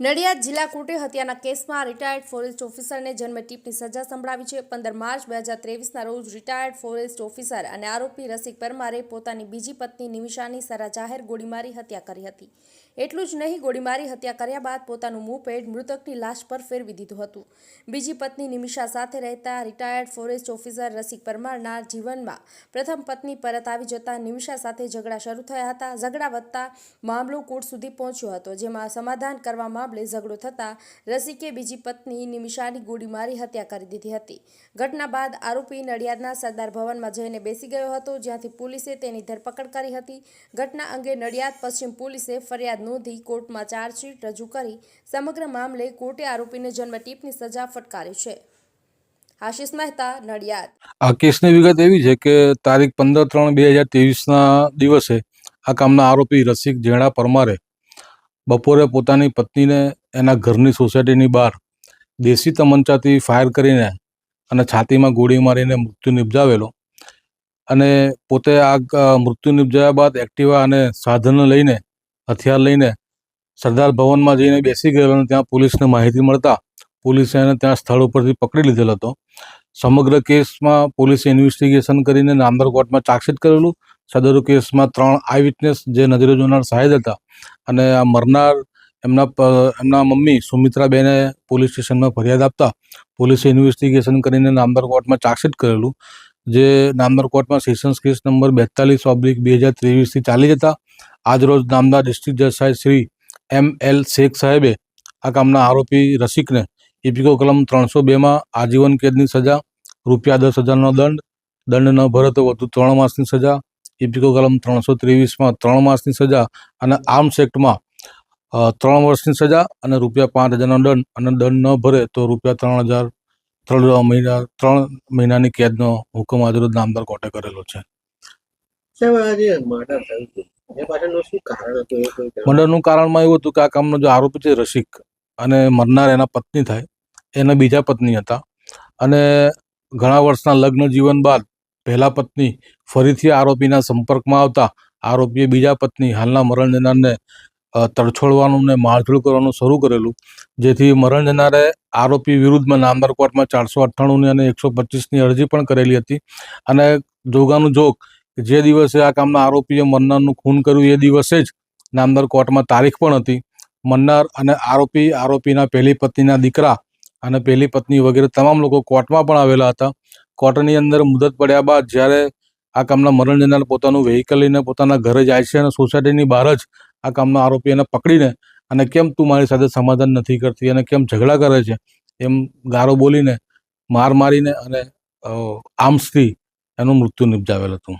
નડિયાદ જિલ્લા કોર્ટે હત્યાના કેસમાં રિટાયર્ડ ફોરેસ્ટ ઓફિસરને જન્મ ટીપની સજા સંભળાવી છે. પંદર માર્ચ બે હજાર ત્રેવીસના રોજ રિટાયર્ડ ફોરેસ્ટ ઓફિસર અને આરોપી રસિક પરમારે પોતાની બીજી પત્ની નિમિષાની સરા જાહેર ગોળીમારી હત્યા કરી હતી. એટલું જ નહીં, ગોળીમારી હત્યા કર્યા બાદ પોતાનું મુંહ મૃતકની લાશ પર ફેરવી દીધું હતું. બીજી પત્ની નિમિષા સાથે રહેતા રિટાયર્ડ ફોરેસ્ટ ઓફિસર રસિક પરમારના જીવનમાં પ્રથમ પત્ની પરત આવી જતા નિમિષા સાથે ઝઘડા શરૂ થયા હતા. ઝઘડા વધતા મામલો કોર્ટ સુધી પહોંચ્યો હતો, જેમાં સમાધાન કરવા મામલે ઝઘડો થતાં રસિકે બીજી પત્ની નિમિષાની ગોળી મારી હત્યા કરી દીધી હતી. ઘટના બાદ આરોપી નડિયાદના સરદાર ભવનમાં જઈને બેસી ગયો હતો, જ્યાંથી પોલીસે તેની ધરપકડ કરી હતી. ઘટના અંગે નડિયાદ પશ્ચિમ પોલીસે ફરિયાદ નોંધી કોર્ટમાં ચાર્જશીટ રજૂ કરી સમગ્ર મામલે કોર્ટે આરોપીને જન્મટીપની સજા ફટકારી છે. આશિષ મહેતા, નડિયાદ. આ કેસની વિગત એવી છે કે તારીખ પંદર ત્રણ બે હજાર ત્રેવીસના દિવસે આ કામના આરોપી રસિક જેણા પરમારે બપોરે પોતાની પત્નીને એના ઘરની સોસાયટીની બહાર દેશી તમંચાથી ફાયર કરીને અને છાતીમાં ગોળી મારીને મૃત્યુ નિપજાવેલો. અને પોતે આ મૃત્યુ નિપજાવ્યા બાદ એક્ટિવા અને સાધન લઈને, હથિયાર લઈને સરદાર ભવનમાં જઈને બેસી ગયેલો અને ત્યાં પોલીસને માહિતી મળતા પોલીસે એને ત્યાં સ્થળ ઉપરથી પકડી લીધેલો હતો. સમગ્ર કેસમાં પોલીસે ઇન્વેસ્ટિગેશન કરીને નામદાર કોર્ટમાં ચાર્જશીટ કરેલું. સદરુ કેસમાં ત્રણ આઈ વિટનેસ જે નજરે જોનાર સાહેબ હતા. અને આ મરનાર એમના એમના મમ્મી સુમિત્રાબેને પોલીસ સ્ટેશનમાં ફરિયાદ આપતા પોલીસે ઇન્વેસ્ટિગેશન કરીને નામદાર કોર્ટમાં ચાર્જશીટ કરેલું, જે નામદાર કોર્ટમાં સેશન્સ કેસ નંબર બેતાલીસ ઓબ્લિક બે હજાર ત્રેવીસથી ચાલી જતા આજરોજ નામદાર ડિસ્ટ્રિક્ટ જજ સાહેબ શ્રી એમ એલ શેખ સાહેબે આ કામના આરોપી રસિકને ઇપિકો કલમ ત્રણસો બેમાં આજીવન કેદની સજા, રૂપિયા દસ હજારનો દંડ દંડ ન ભરે તો વધુ ત્રણ માસની સજા ઇપિકો કલમ ત્રણસો ત્રેવીસમાં ત્રણ માસની સજા અને આર્મ્સ એક્ટમાં ત્રણ વર્ષની સજા અને રૂપિયા પાંચ હજારનો દંડ અને દંડ ન ભરે તો રૂપિયા ત્રણ હજાર ત્રણ મહિના ત્રણ મહિનાની કેદનો હુકમ આજરોજ નામદાર કોર્ટે કરેલો છે? મર્ડરનું કારણમાં એવું હતું કે આ કામનો જે આરોપી છે રસિક અને મરનાર એના પત્ની થાય એના બીજા પત્ની હતા અને ઘણા વર્ષના લગ્ન જીવન બાદ પહેલા પત્ની ફરીથી આરોપીના સંપર્કમાં આવતા આરોપીએ બીજા પત્ની હાલના મરણ જનારને તરછોડવાનું ને મારઝૂડ કરવાનું શરૂ કરેલું, જેથી મરણ જનારે આરોપી વિરુદ્ધમાં નામદાર કોર્ટમાં ચારસો અઠ્ઠાણુંની અને એકસો પચીસની અરજી પણ કરેલી હતી. અને જોગાનું જોગ જે દિવસે આ કામના આરોપીએ મન્નારનું ખૂન કર્યું એ દિવસે જ નામદાર કોર્ટમાં તારીખ પણ હતી. મન્નાર અને આરોપી, આરોપીના પહેલી પત્નીના દીકરા અને પહેલી પત્ની વગેરે તમામ લોકો કોર્ટમાં પણ આવેલા હતા. કોર્ટની અંદર મુદત પડ્યા બાદ જ્યારે આ કામના મરણ જનાર પોતાનું વેહિકલ લઈને પોતાના ઘરે જાય છે અને સોસાયટીની બહાર જ આ કામના આરોપીને પકડીને અને કેમ તું મારી સાથે સમાધાન નથી કરતી અને કેમ ઝઘડા કરે છે, એમ ગારો બોલીને, માર મારીને અને આર્મ્સથી એનું મૃત્યુ નિપજાવેલ હતું.